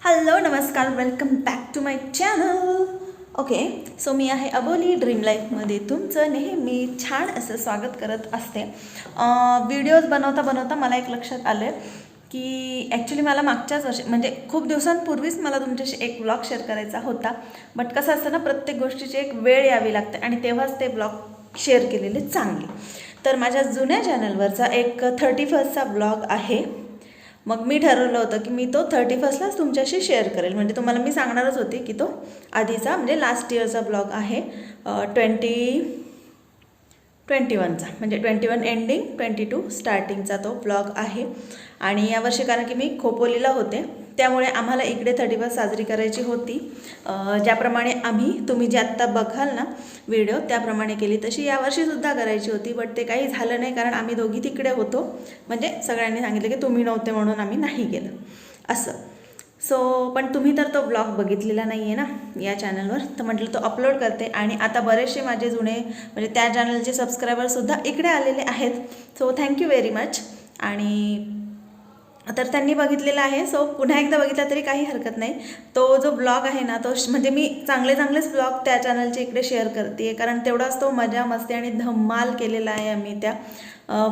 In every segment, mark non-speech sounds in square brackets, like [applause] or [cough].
Hello नमस्कार. Welcome back to my channel okay so मी आहे Aboli dream लाईफमध्ये तुमचं नेहमी छान असं स्वागत करत असते. व्हिडिओज बनवता बनवता मला एक लक्षात आलं आहे की ॲक्च्युली मला मागच्याच वर्षी म्हणजे खूप दिवसांपूर्वीच मला तुमच्याशी एक ब्लॉग शेअर करायचा होता. बट कसं असतं ना प्रत्येक गोष्टीची एक वेळ यावी लागते आणि तेव्हाच ते ब्लॉग शेअर केलेले चांगले. तर माझ्या जुन्या चॅनलवरचा एक थर्टी फर्स्टचा ब्लॉग आहे. मग मी ठरवलं होतं की मी तो थर्टी फर्स्टलाच तुमच्याशी शेअर करेल. म्हणजे तुम्हाला मी सांगणारच होती की तो आधीचा म्हणजे लास्ट इयरचा ब्लॉग आहे ट्वेंटी ट्वेंटी वनचा म्हणजे twenty one ending twenty two स्टार्टिंगचा तो ब्लॉग आहे. आणि यावर्षी कारण की मी खोपोलीला होते त्यामुळे आम्हाला इकडे थर्टी फर्स्ट साजरी करायची होती. ज्याप्रमाणे आम्ही तुम्ही जे आत्ता बघाल ना व्हिडिओ त्याप्रमाणे केली. तशी यावर्षीसुद्धा करायची होती बट ते काही झालं नाही कारण आम्ही दोघी तिकडे होतो. म्हणजे सगळ्यांनी सांगितलं की तुम्ही नव्हते म्हणून आम्ही नाही गेलं. असं. सो पण तुम्ही तर तो ब्लॉग बघितलेला नाही आहे ना या चॅनलवर तर म्हटलं तो अपलोड करते. आणि आता बरेचसे माझे जुने म्हणजे त्या चॅनलचे सबस्क्रायबरसुद्धा इकडे आलेले आहेत. सो थँक्यू व्हेरी मच आणि तर त्यांनी बघितलेला आहे. सो पुन्हा एकदा बघितला तरी काही हरकत नाही. तो जो ब्लॉग आहे ना तो श- म्हणजे मी चांगले चांगलेच ब्लॉग त्या चॅनलचे इकडे शेअर करते कारण तेवढाच तो मजा मस्ती आणि धम्माल केलेला आहे आम्ही त्या.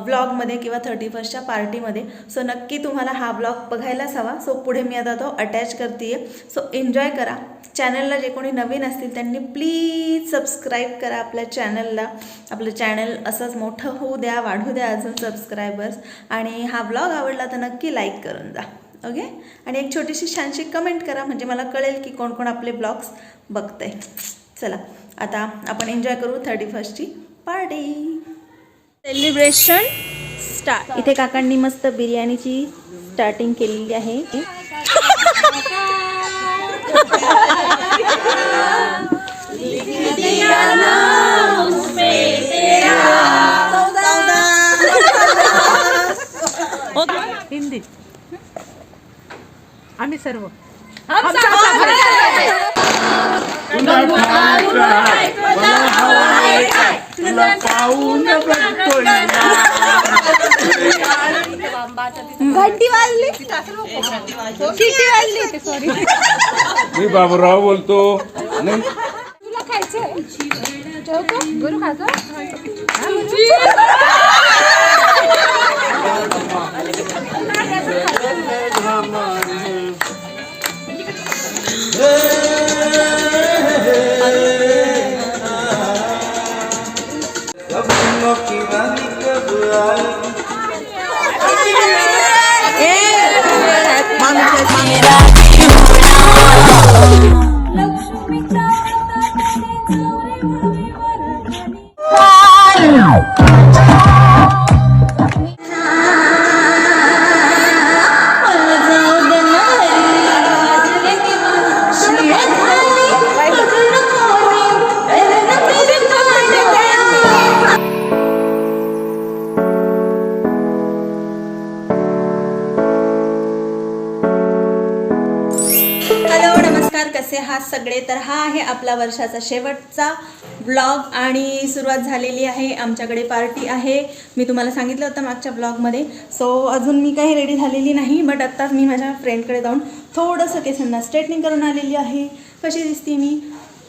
ब्लॉगमध्ये किंवा थर्टी फर्स्टच्या पार्टीमध्ये सो नक्की तुम्हाला हा ब्लॉग बघायलाच हवा. सो पुढे मी आता तो अटॅच करते सो एन्जॉय करा. चॅनलला जे कोणी नवीन असतील त्यांनी प्लीज सबस्क्राईब करा आपल्या चॅनलला आपलं चॅनल असंच मोठं होऊ द्या वाढू द्या अजून सबस्क्रायबर्स आणि हा ब्लॉग आवडला तर नक्की लाईक करून जा. ओके आणि एक छोटीशी छानशी कमेंट करा. म्हणजे मला कळेल की कोण कोण आपले ब्लॉग्स बघतंय. चला आता आपण एन्जॉय करू थर्टी फर्स्टची पार्टी सेलिब्रेशन स्टार्ट. इथे काकांनी मस्त बिर्याणीची स्टार्टिंग केलेली आहे. हिंदी. आम्ही सर्व. घंटी वाजली किती वाजली सॉरी मी बाबूराव बोलतो नाही हॅलो वर्षाचा शेवटचा ब्लॉग आणि सुरुवात झालेली आहे. आमच्याकडे पार्टी आहे. मी तुम्हाला सांगितलं होतं मागच्या ब्लॉगमध्ये. सो अजून मी काही रेडी झालेली नाही बट आत्ताच मी माझ्या फ्रेंडकडे जाऊन थोडंसं केसांना स्ट्रेटनिंग करून आलेली आहे. कशी दिसते मी?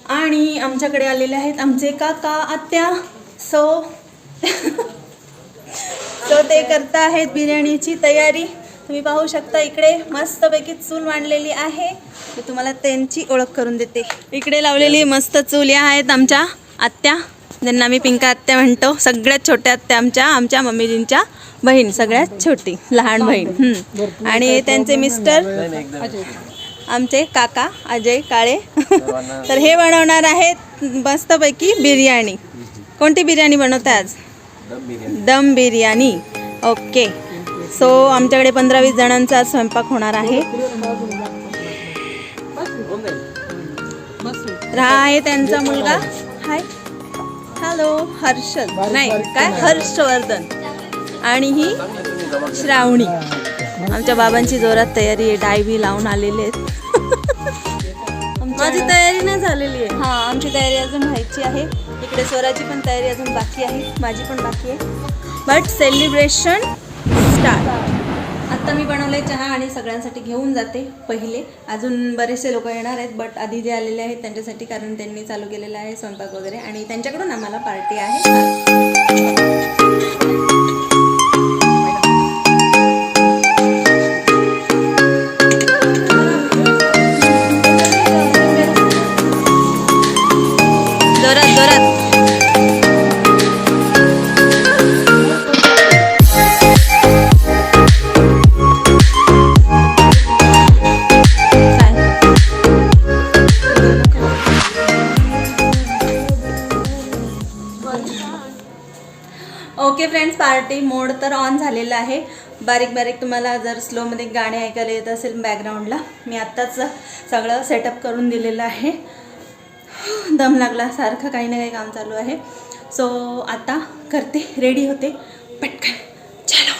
आणि आमच्याकडे आलेले आहेत आमचे काका आत्या. सो सो [laughs] ते करता आहेत बिर्याणीची तयारी. तुम्ही पाहू शकता इकडे मस्तपैकी चूल मांडलेली आहे. मी तुम्हाला त्यांची ओळख करून देते. इकडे लावलेली मस्त चूल या आहेत आमच्या आत्या. ज्यांना मी पिंका आत्या म्हणतो. सगळ्यात छोट्या आत्या आमच्या आमच्या मम्मीजींच्या बहीण सगळ्यात छोटी लहान बहीण. हम्म. आणि त्यांचे मिस्टर आमचे काका अजय काळे. [laughs] तर हे बनवणार आहेत मस्तपैकी बिर्याणी. कोणती बिर्याणी बनवताय आज? दम बिर्याणी. ओके. सो आमच्याकडे पंधरा वीस जणांचा आज स्वयंपाक होणार आहे. तर हा आहे त्यांचा मुलगा. हाय हॅलो हर्षद नाही काय? हर्षवर्धन. आणि ही श्रावणी. आमच्या बाबांची जोरात तयारी आहे. डाय बी लावून आलेले आहेत. माझी तयारी नाही झालेली आहे. हां आमची तयारी अजून व्हायची आहे. इकडे स्वराची पण तयारी अजून बाकी आहे. माझी पण बाकी आहे. बट सेलिब्रेशन स्टार आत्ता मी बनवले चहा आणि सगळ्यांसाठी घेऊन जाते पहिले. अजून बरेचसे लोक येणार आहेत बट आधी जे आलेले आहेत त्यांच्यासाठी कारण त्यांनी चालू केलेलं आहे स्वयंपाक वगैरे आणि त्यांच्याकडून आम्हाला पार्टी आहे. पार्टी मोड तर ऑन झालेला आहे. बारीक बारीक तुम्हाला जर स्लोमध्ये गाणे ऐकायला येत असेल बॅकग्राऊंडला मी आत्ताच सगळं सेटअप करून दिलेलं आहे. दम लागला सारखं काही ना काही काम चालू आहे. सो आता करते रेडी होते. पटकन चलो.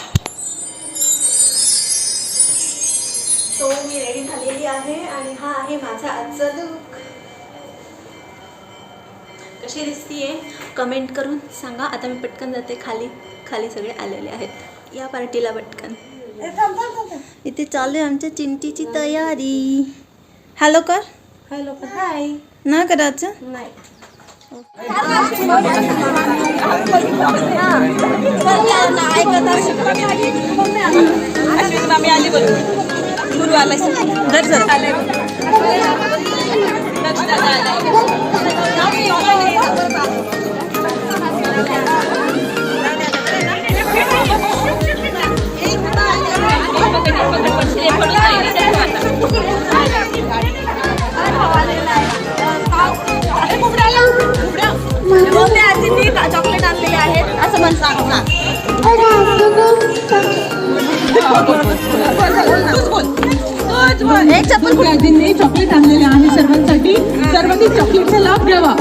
सो मी रेडी झालेली आहे आणि हा आहे माझा आजचा लूक कशी दिसतीये? कमेंट करून सांगा. आता मी पटकन जाते. खाली खाली सगळे आलेले आहेत. या पार्टीला पटकन. इथे चालू आहे आमच्या चिंटीची तयारी. हॅलो कर. हॅलो कर. हाय ना करायचं? नाही. जर चॉकलेट आणलेले आहेत असं म्हण सांग ना एक चप्पल चॉकलेट आणलेले आहे सर्वांसाठी. सर्वांनी चॉकलेटचा लाभ घ्यावा.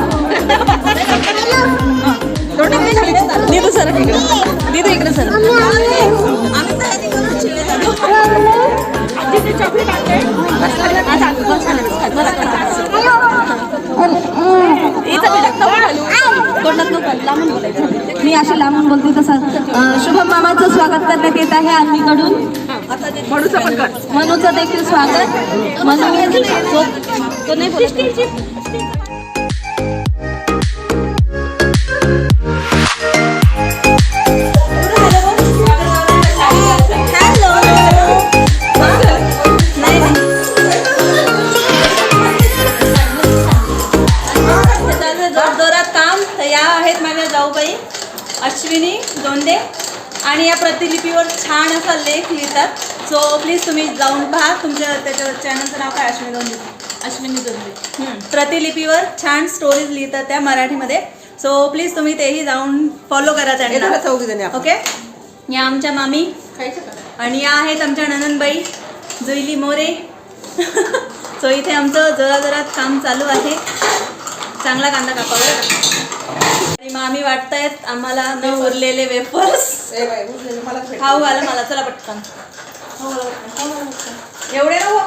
मी अशी लांबून बोलते तसं. शुभम मामाचं स्वागत करण्यात येत आहे आम्हीकडून मनूचं देखील स्वागत. मनू तो तो नाही अश्विनी दोंडे आणि या प्रतिलिपीवर छान असा लेख लिहितात. सो प्लीज तुम्ही जाऊन पहा. तुमच्या त्याच्या चॅनलचं नाव काय? अश्विनी दोंडे. अश्विनी दोंडे. प्रतिलिपीवर छान स्टोरीज लिहितात त्या मराठीमध्ये. सो प्लीज तुम्ही तेही जाऊन फॉलो करा त्यांना. ओके या आमच्या मामी. आणि या आहेत आमच्या ननंदबाई जुईली मोरे. [laughs] सो इथे आमचं जोराजोरात काम चालू आहे. चांगला कांदा कापावा. आणि मामी वाटतायत आम्हाला न उरलेले वेफर्स खाऊ घाला मला चला पटकन. एवढे ना.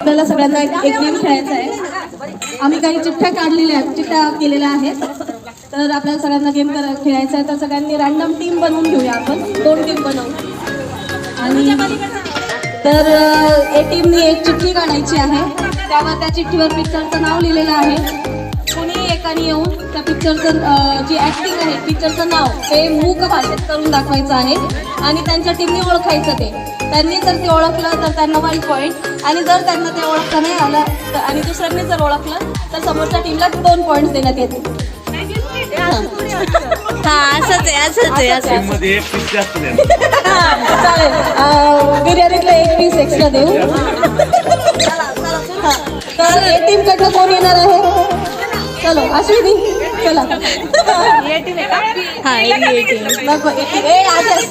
आपल्याला सगळ्यांना एक एक गेम खेळायचा आहे. आम्ही काही चिठ्ठ्या काढलेल्या आहेत चिठ्ठ्या केलेल्या आहेत. तर आपल्याला सगळ्यांना गेम खेळायचा आहे. तर सगळ्यांनी रॅन्डम टीम बनवून घेऊया आपण. दोन टीम बनवू. आणि तर अं, ए टीमनी एक चिठ्ठी काढायची आहे. त्यावर त्या चिठ्ठीवर पिक्चरचं नाव लिहिलेलं आहे. कुणी एकाने येऊन त्या पिक्चरचं जी ऍक्टिंग आहे पिक्चरचं नाव ते मूक भाषेत करून दाखवायचं आहे. आणि त्यांच्या टीमने ओळखायचं ते. त्यांनी जर ते ओळखलं तर त्यांना वन पॉईंट आणि जर त्यांना ते ओळखता नाही आलं तर आणि दुसऱ्यांनी जर ओळखलं तर समोरच्या टीमला दोन पॉईंट देण्यात येतील. हा असंच आहे असंच आहे असंच [laughs] चालेल. बिर्याणीतलं एक पीस एक्स्ट्रा देऊ. हा. तर ए टीम कडनं कोण येणार आहे? चलो अश्विनी चला. हा ये टीम नको ए team. ए, आदेश.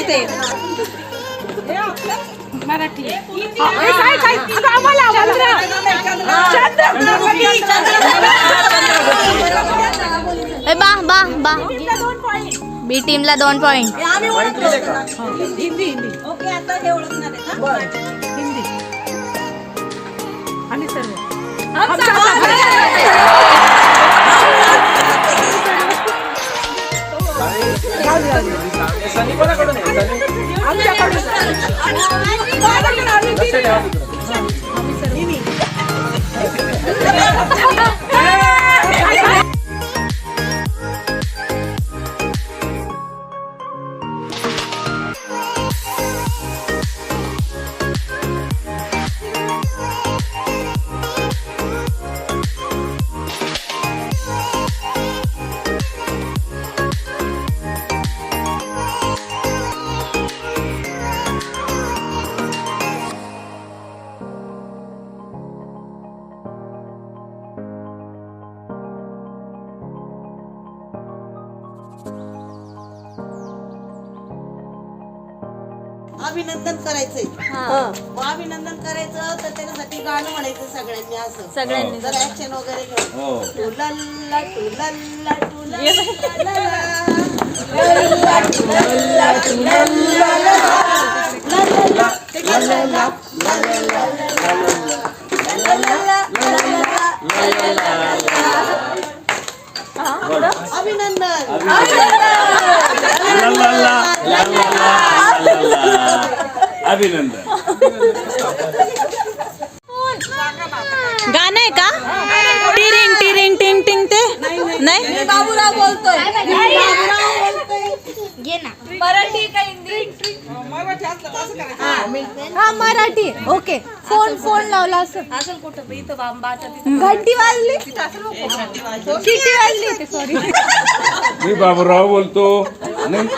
इथे. ए बा बा बा. बी टीमला दोन पॉइंट आम्ही सर्व. [laughs] सगळ्यांनी सगळ्यांनी. जर ऍक्शन वगैरे हो. टुलल्ला टुलल्ला टुलल्ला टुलल्ला अभिनंदन. अभिनंदन. आहे का? टिरिंग टिरिंग टिंग टिंग ते? नाही? बाबूराव बोलतोय. मराठी का हिंदी हा. मराठी. ओके. फोन फोन लावला असं. असेल कुठं? इथं बांबाच्या घंटी वाजली? शिटी वाजली. ते सॉरी मी बाबूराव बोलतो. नाही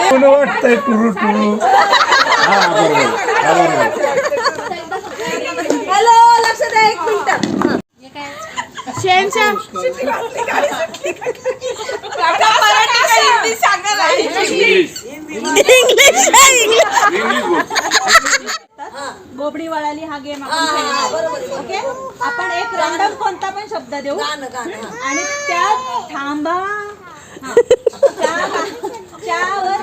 कोण वाटतंय टुरू टुरू हा बरोबर हा हॅलो लक्ष द्या एक मिनिट इंग्लिश इंग्लिश इंग्लिश बोल बोबडी वळाली हा गेम आपण खेळणार ओके रँडम कोणता पण शब्द देऊ. गाणं गाणं हा. आणि त्या थांबा. हा. त्या गा- त्यावर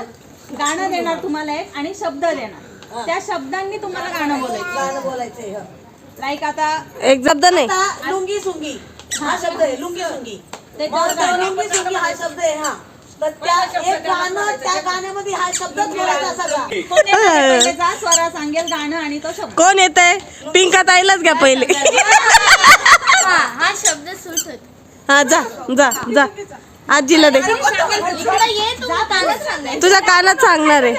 गाणं देणार तुम्हाला एक आणि शब्द देणार. त्या शब्दांनी तुम्हाला गाणं बोलायचं. गाणं बोलायचंय हं. लाईक आता एक शब्द नाही. आता लुंगी सुंगी. हा शब्द आहे लुंगी सुंगी. त्याच्यावर मग गाणं. लुंगी सुंगी हा शब्द आहे हा. तर त्या एक गाणं त्या गाण्यामध्ये हा शब्दच बोलायचा सगळा कोण पहिले जा स्वरा सांगेल गाणं आणि तो शब्द. कोण येत आहे पिंका ताईलाच घ्या पहिले. हा हा शब्द सूट होत. हा जा जा जा. आजीला दे. इकडे ये तू कानात सांगायचं तुझ्या कानात सांगणार आहे.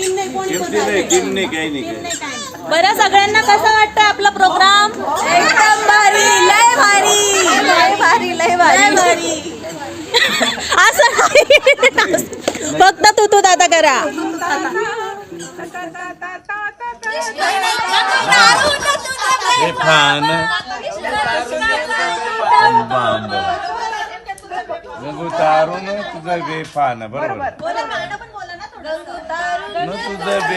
किम नाही काही नाही काही. बरं सगळ्यांना कसं वाटतं आपला प्रोग्राम? एकदम भारी. लय भारी लय भारी. लय भारी. असं नाही. फक्त तू तू दादा करा. बांब गंगू तारून तुझं बे फान बरोबर न तुझं बे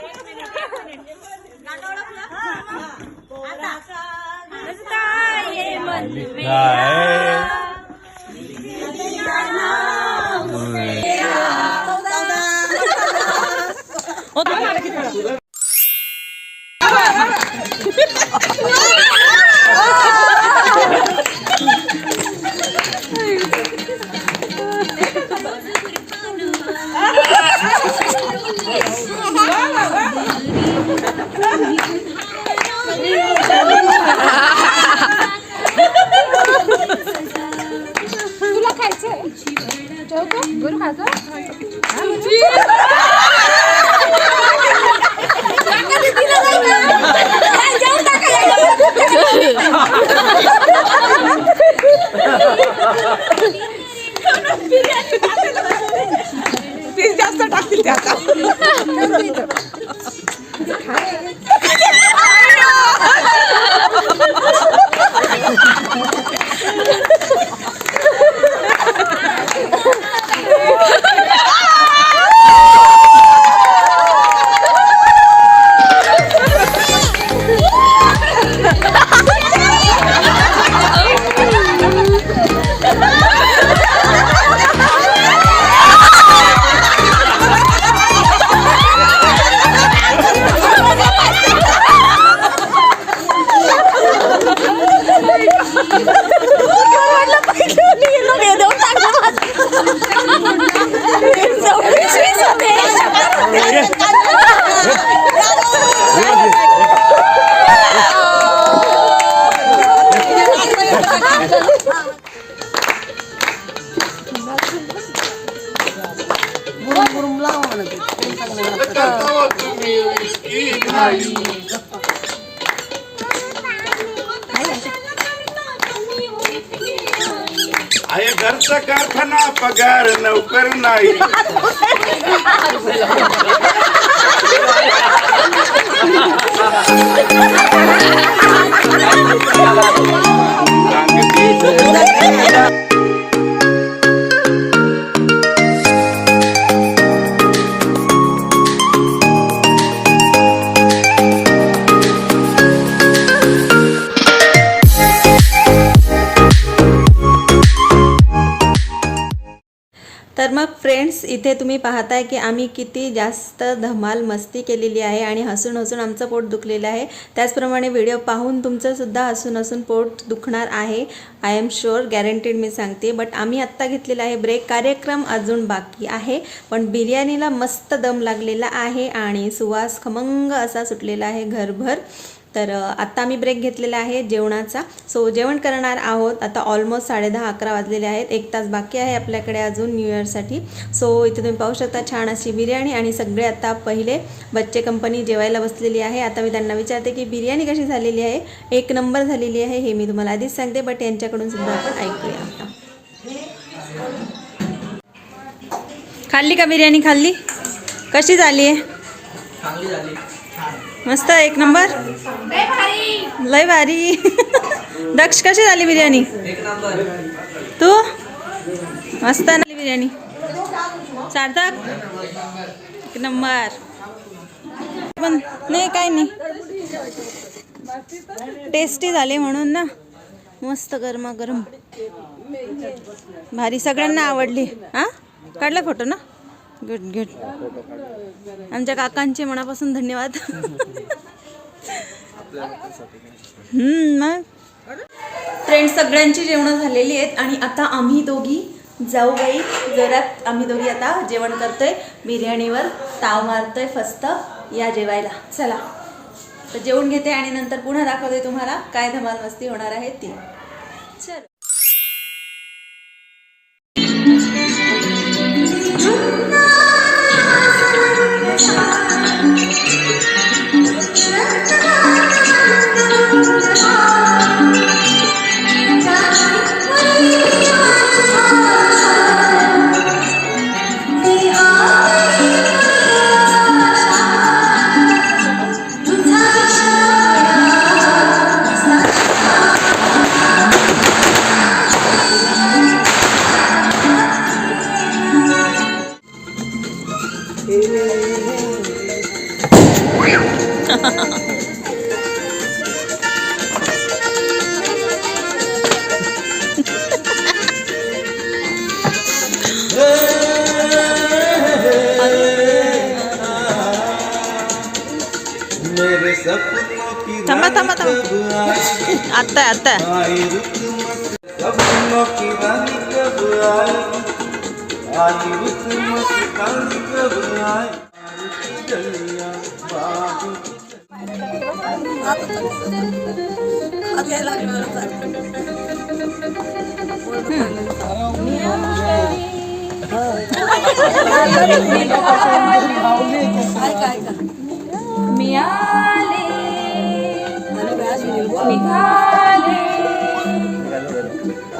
어, तुला खायचंय गरू खायचं तर इथे तुम्ही पाहताय की आम्ही किती जास्त धमाल मस्ती केलेली आहे आणि हसून हसून आमचं पोट दुखलेलं आहे. त्याचप्रमाणे व्हिडिओ पाहून तुमचंसुद्धा हसून हसून पोट दुखणार आहे. आय एम शुअर गॅरंटीड मी सांगते. बट आम्ही आत्ता घेतलेला आहे ब्रेक कार्यक्रम अजून बाकी आहे. पण बिर्याणीला मस्त दम लागलेला आहे आणि सुवास खमंग असा सुटलेला आहे घरभर. तर आत्ता आम्ही ब्रेक घेतलेला आहे जेवणाचा. सो जेवण करणार आहोत. आता ऑलमोस्ट साडेदहा अकरा वाजलेले आहेत. एक तास बाकी आहे आपल्याकडे अजून न्यू इयरसाठी सो इथे तुम्ही पाहू शकता छान अशी बिर्याणी आणि सगळे आता पहिले बच्चे कंपनी जेवायला बसलेली आहे. आता मी त्यांना विचारते की बिर्याणी कशी झालेली आहे? एक नंबर झालेली आहे. हे मी तुम्हाला आधीच सांगते बट यांच्याकडून सुद्धा आपण ऐकूया आता. खाल्ली का बिर्याणी? खाल्ली? कशी झाली? आहे मस्त एक नंबर. लय भारी. [laughs] दक्ष कशी झाली बिर्याणी? तू? मस्त झाली बिर्याणी. सार्थक? एक नंबर. पण नाही काय नाही. टेस्टी झाली म्हणून ना. मस्त गरमागरम. भारी सगळ्यांना आवडली. हा? काढला फोटो ना? Good good. आमच्या काकांचे मनापासून धन्यवाद. मग? फ्रेंड सगळ्यांची जेवणं झालेली आहेत आणि आता आम्ही दोघी जाऊ बाई. जरात आम्ही दोघी आता जेवण करतोय. बिर्याणीवर ताव मारतोय फस्त. या जेवायला. चला. तर जेवण घेते आणि नंतर पुन्हा दाखवते तुम्हाला काय धमाल मस्ती होणार आहे ती. चल. आएगी चलिया बाबू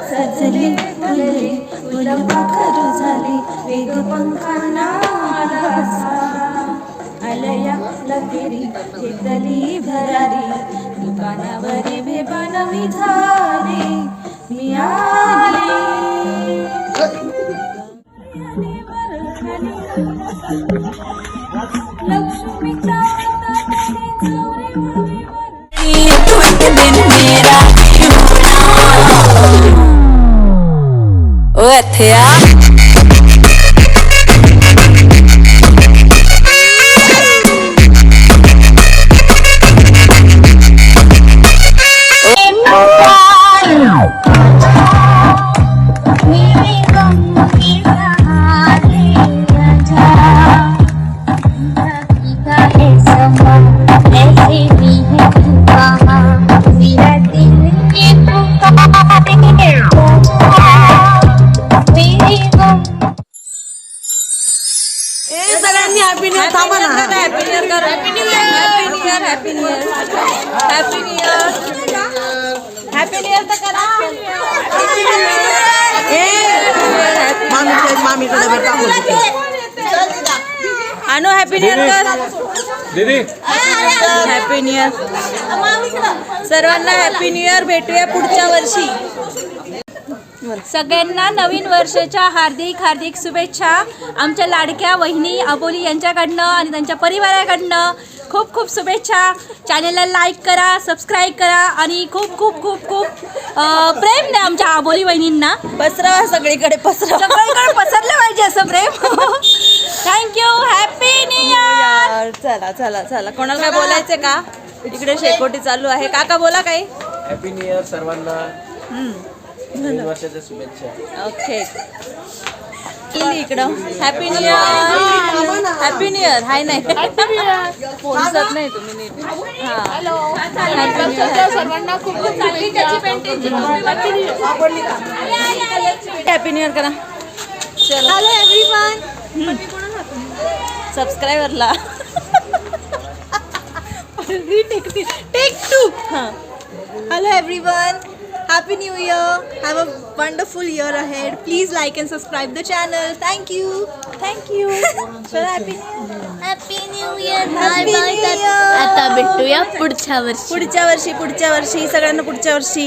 सजले फुलले फुलपाखरू झाले वेग पंखांना आलासा आलया लकेरी चेतली भरारी दुकानावरी बेबान मी झाले मी आले. ਓ आणू हॅपी न्यू इयर कर दीदी. हॅपी न्यू इयर सर्वांना हॅपी न्यू इयर भेटूया पुढच्या वर्षी. सगळ्यांना नवीन वर्षाच्या हार्दिक हार्दिक शुभेच्छा. आमच्या लाडक्या वहिनी अबोली यांच्याकडनं आणि त्यांच्या परिवाराकडनं. खूप खूप शुभेच्छा. चॅनेलला लाईक करा सबस्क्राईब करा आणि खूप खूप खूप खूप प्रेम द्या आमच्या आबोली वहिनींना. पसरवा सगळीकडे पसरवा सगळीकडे पसरलं पाहिजे असं प्रेम. Thank you happy new year यार, चला चला चला. कोणाला काय बोलायचं का? इकडे शेकोटी चालू आहे. काका बोला काही. हॅपी न्यू इयर सर्वांना. नवीन वर्षाच्या शुभेच्छा. ओके इकडं. Happy new year happy new year hi नाही. फोन दिसत नाही तुम्ही नीट. हॅपी न्यू इयर करा. चलो. हॅलो एव्हरीवन सबस्क्रायबरला टेक टू हां. Hello everyone. Happy new year have a wonderful year ahead please like and subscribe the channel thank you thank you happy new year happy new year bye bye आता भेटूया पुढच्या वर्षी पुढच्या वर्षी पुढच्या वर्षी सगळ्यांना पुढच्या वर्षी